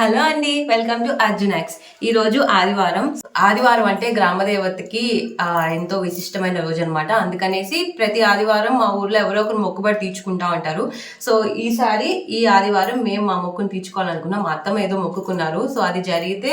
Hello అండి welcome to అర్జునాక్స్ ఈ రోజు ఆదివారం. ఆదివారం అంటే గ్రామ దేవతకి ఎంతో విశిష్టమైన రోజు అనమాట అందుకనేసి ప్రతి ఆదివారం మా ఊర్లో ఎవరో ఒకరు మొక్కుబడి తీర్చుకుంటా ఉంటారు. సో ఈసారి ఈ ఆదివారం మేము మా మొక్కును తీర్చుకోవాలనుకున్నాం. మా అత్తమ్మ ఏదో మొక్కుకున్నారు. సో అది జరిగితే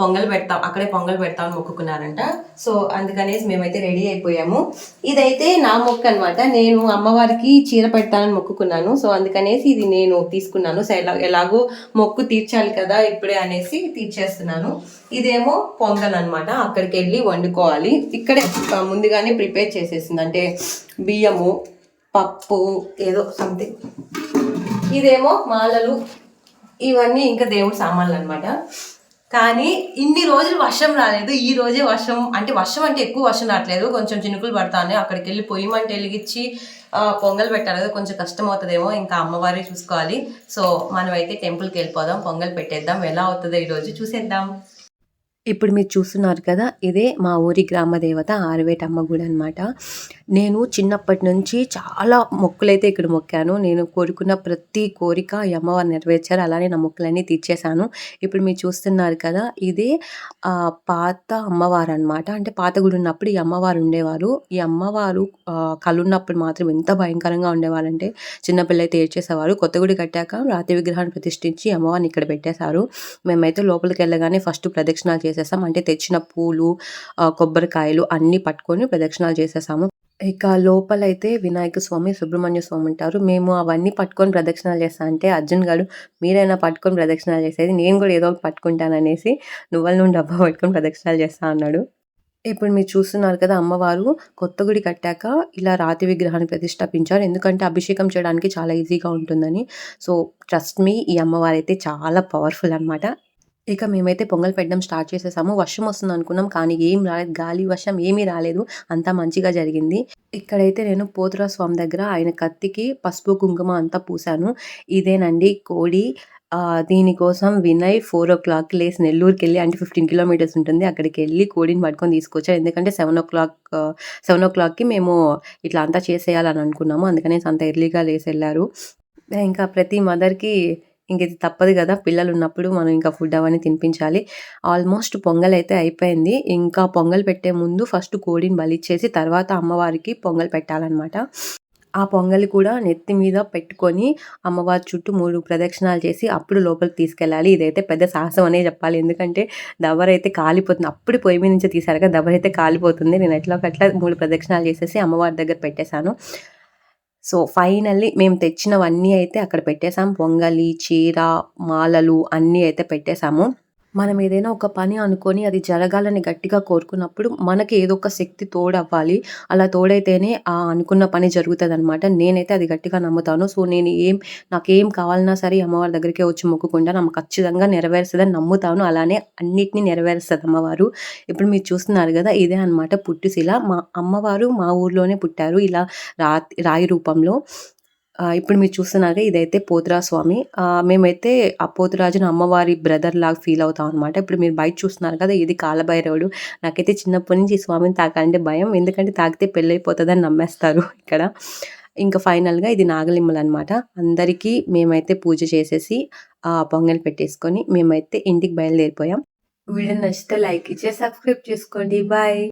పొంగల్ పెడతాం అక్కడే పొంగల్ పెడతామని మొక్కుకున్నారంట. సో అందుకనేసి మేమైతే రెడీ అయిపోయాము. ఇదైతే నా మొక్క అనమాట నేను అమ్మవారికి చీర పెడతానని మొక్కుకున్నాను. సో అందుకనేసి ఇది నేను తీసుకున్నాను. సో ఎలా ఎలాగో మొక్కు తీర్చాలి కదా ఇప్పుడే అనేసి తీర్చేస్తున్నాను. ఇదేమో పొంగల్ అనమాట అక్కడికి వెళ్ళి వండుకోవాలి. ఇక్కడే ముందుగానే ప్రిపేర్ చేసేసింది. అంటే బియ్యము పప్పు ఏదో సంథింగ్ ఇదేమో మాలలు ఇవన్నీ ఇంకా దేవుడి సామాన్లు అనమాట కానీ ఇన్ని రోజులు వర్షం రాలేదు. ఈ రోజే వర్షం అంటే వర్షం అంటే ఎక్కువ వర్షం రావట్లేదు. కొంచెం చినుకులు పడతానే. అక్కడికి వెళ్ళి పొయ్యి మంట వెలిగించి పొంగల్ పెట్టాలి కదా కొంచెం కష్టం అవుతుందేమో ఇంకా అమ్మవారి చూసుకోవాలి. సో మనమైతే టెంపుల్కి వెళ్ళిపోదాం పొంగల్ పెట్టేద్దాం. ఎలా అవుతుందో ఈరోజు చూసేద్దాం. ఇప్పుడు మీరు చూస్తున్నారు కదా ఇదే మా ఊరి గ్రామ దేవత ఆరువేటమ్మ గుడి అనమాట నేను చిన్నప్పటి నుంచి చాలా మొక్కులైతే ఇక్కడ మొక్కాను. నేను కోరుకున్న ప్రతి కోరిక ఈ అమ్మవారు నెరవేర్చారు. అలానే నా మొక్కులన్నీ తీర్చేశాను. ఇప్పుడు మీరు చూస్తున్నారు కదా ఇదే పాత అమ్మవారు అనమాట అంటే పాత గుడి ఉన్నప్పుడు ఈ అమ్మవారు ఉండేవారు. ఈ అమ్మవారు కళ్ళున్నప్పుడు మాత్రం ఎంత భయంకరంగా ఉండేవారంటే చిన్నపిల్ల అయితే ఏడ్చేసేవారు కొత్త గుడి కట్టాక రాతి విగ్రహాన్ని ప్రతిష్ఠించి అమ్మవారిని ఇక్కడ పెట్టేశారు. మేమైతే లోపలికి వెళ్ళగానే ఫస్ట్ ప్రదక్షిణాలు చేసేసాం అంటే తెచ్చిన పూలు కొబ్బరికాయలు అన్నీ పట్టుకొని ప్రదక్షిణాలు చేసేసాము ఇక లోపలైతే వినాయక స్వామి సుబ్రహ్మణ్య స్వామి ఉంటారు. మేము అవన్నీ పట్టుకొని ప్రదక్షిణాలు చేస్తా అంటే అర్జున్ గారు మీరైనా పట్టుకొని ప్రదక్షిణాలు చేసేది నేను కూడా ఏదో ఒకటి పట్టుకుంటాననేసి నువ్వుల నుండి డబ్బా పట్టుకొని ప్రదక్షిణాలు చేస్తా అన్నాడు. ఇప్పుడు మీరు చూస్తున్నారు కదా అమ్మవారు కొత్త గుడి కట్టాక ఇలా రాతి విగ్రహాన్ని ప్రతిష్టాపించారు ఎందుకంటే అభిషేకం చేయడానికి చాలా ఈజీగా ఉంటుందని. సో ట్రస్ట్ మీ ఈ అమ్మవారు అయితే చాలా పవర్ఫుల్ అన్నమాట. ఇక మేమైతే పొంగల్ పెట్టడం స్టార్ట్ చేసేసాము. వర్షం వస్తుంది అనుకున్నాం కానీ ఏం రాలేదు. గాలి వర్షం ఏమీ రాలేదు. అంతా మంచిగా జరిగింది. ఇక్కడైతే నేను పోతురా స్వామి దగ్గర ఆయన కత్తికి పసుపు కుంకుమ అంతా పూసాను. ఇదేనండి కోడి. దీనికోసం వినయ్ ఫోర్ ఓ క్లాక్ లేసి నెల్లూరుకి వెళ్ళి అంటే ఫిఫ్టీన్ కిలోమీటర్స్ ఉంటుంది. అక్కడికి వెళ్ళి కోడిని పట్టుకొని తీసుకొచ్చారు ఎందుకంటే సెవెన్ ఓ క్లాక్ సెవెన్ ఓ క్లాక్కి మేము ఇట్లా అంతా చేసేయాలని అనుకున్నాము. అందుకనే అంత ఎర్లీగా లేసి వెళ్ళారు. ఇంకా ప్రతి మదర్కి ఇంక ఇది తప్పదు కదా పిల్లలు ఉన్నప్పుడు మనం ఇంకా ఫుడ్ అవన్నీ తినిపించాలి. ఆల్మోస్ట్ పొంగల్ అయితే అయిపోయింది. ఇంకా పొంగల్ పెట్టే ముందు ఫస్ట్ కోడిని బలిచ్చేసి తర్వాత అమ్మవారికి పొంగల్ పెట్టాలన్నమాట. ఆ పొంగల్ కూడా నెత్తి మీద పెట్టుకొని అమ్మవారి చుట్టూ మూడు ప్రదక్షిణాలు చేసి అప్పుడు లోపలికి తీసుకెళ్ళాలి. ఇదైతే పెద్ద సాహసం అనే చెప్పాలి. ఎందుకంటే దవరైతే కాలిపోతుంది. అప్పుడు పొయ్యి మీద నుంచి తీసారుగా కదా దవరైతే కాలిపోతుంది. నేను ఎట్లా ఒకట్లా మూడు ప్రదక్షిణాలు చేసేసి అమ్మవారి దగ్గర పెట్టేశాను. సో ఫైనల్లీ మేము తెచ్చినవన్నీ అయితే అక్కడ పెట్టేసాం పొంగలి చీర మాలలు అన్నీ అయితే పెట్టేశాము. మనం ఏదైనా ఒక పని అనుకొని అది జరగాలని గట్టిగా కోరుకున్నప్పుడు మనకి ఏదో ఒక శక్తి తోడవ్వాలి. అలా తోడైతేనే ఆ అనుకున్న పని జరుగుతుంది అనమాట నేనైతే అది గట్టిగా నమ్ముతాను. సో నేను ఏం నాకు ఏం కావాలన్నా సరే అమ్మవారి దగ్గరికే వచ్చి మొక్కుకుండా నాకు ఖచ్చితంగా నెరవేరుస్తుందని నమ్ముతాను. అలానే అన్నిటినీ నెరవేరుస్తుంది అమ్మవారు ఇప్పుడు మీరు చూస్తున్నారు కదా ఇదే అన్నమాట పుట్టుశిల మా అమ్మవారు మా ఊర్లోనే పుట్టారు. ఇలా రా రాయి రూపంలో. ఇప్పుడు మీరు చూస్తున్నారు ఇదైతే పోతురా స్వామి. మేమైతే ఆ పోతురాజును అమ్మవారి బ్రదర్ లాగా ఫీల్ అవుతాం అనమాట ఇప్పుడు మీరు బయట చూస్తున్నారు కదా ఇది కాలభైరవుడు. నాకైతే చిన్నప్పటి నుంచి ఈ స్వామిని తాకాలంటే భయం. ఎందుకంటే తాకితే పెళ్ళైపోతుందని నమ్మేస్తారు ఇక్కడ. ఇంకా ఫైనల్గా ఇది నాగలిమ్మలు అనమాట అందరికీ మేమైతే పూజ చేసేసి పొంగల్ పెట్టేసుకొని మేమైతే ఇంటికి బయలుదేరిపోయాం. వీడియో నచ్చితే లైక్ ఇచ్చే సబ్స్క్రైబ్ చేసుకోండి. బాయ్